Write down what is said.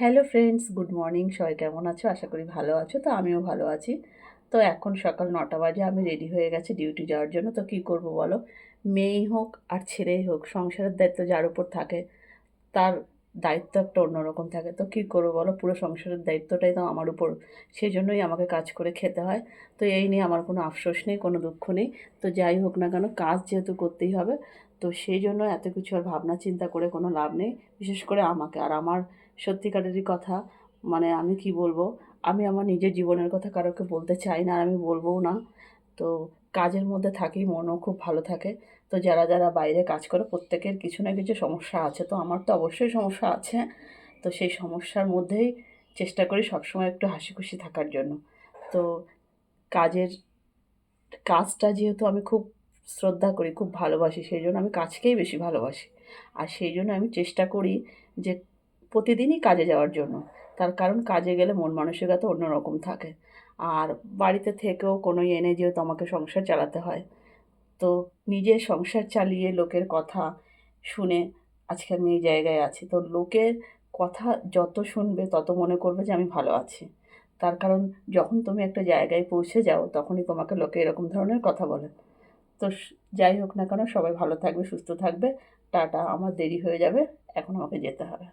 Hello friends good morning সবাই কেমন আছো? আশা করি ভালো আছো, তো আমিও ভালো আছি। তো এখন সকাল নটা বাজে, আমি রেডি হয়ে গেছি ডিউটি যাওয়ার জন্য। তো কী করব বলো? মেয়েই হোক আর ছেলেই হোক, সংসারের দায়িত্ব যার উপর থাকে, তার দায়িত্ব একটা অন্যরকম থাকে। তো কী করব বলো? পুরো সংসারের দায়িত্বটাই তো আমার উপর। সেই জন্যই আমাকে কাজ করে খেতে হয়। তো এই নিয়ে আমার কোনো আফসোস নেই, কোনো দুঃখ নেই। তো যাই হোক না কেন, কাজ যেহেতু করতেই হবে, তো সেই জন্য এত কিছু আর ভাবনা চিন্তা করে কোনো লাভ নেই। বিশেষ করে আমাকে। আর আমার সত্যিকারেরই কথা মানে আমি কি বলব? আমি আমার নিজের জীবনের কথা কারোকে বলতে চাই না, আর আমি বলবোও না। তো কাজের মধ্যে থাকি মনও খুব ভালো থাকে। তো যারা যারা বাইরে কাজ করে, প্রত্যেকের কিছু না কিছু সমস্যা আছে। তো আমার তো অবশ্যই সমস্যা আছে। তো সেই সমস্যার মধ্যেই চেষ্টা করি সবসময় একটু হাসি খুশি থাকার জন্য। তো কাজের, কাজটা যেহেতু আমি খুব শ্রদ্ধা করি, খুব ভালোবাসি, সেই জন্য আমি কাজকেই বেশি ভালোবাসি। আর সেই জন্য আমি চেষ্টা করি যে প্রতিদিনই কাজে যাওয়ার জন্য। তার কারণ কাজে গেলে মন মানসিকতা অন্যরকম থাকে। আর বাড়িতে থেকেও কোনো এনে যেহেতু আমাকে সংসার চালাতে হয়। তো নিজের সংসার চালিয়ে লোকের কথা শুনে, আজকে আমি এই জায়গায় আছি। তো লোকের কথা যত শুনবে, তত মনে করবে যে আমি ভালো আছি। তার কারণ যখন তুমি একটা জায়গায় পৌঁছে যাও, তখনই তোমাকে লোকে এরকম ধরনের কথা বলে। তো যাই হোক না কেন, সবাই ভালো থাকবে, সুস্থ থাকবে। টাটা, আমার দেরি হয়ে যাবে, এখন আমাকে যেতে হবে।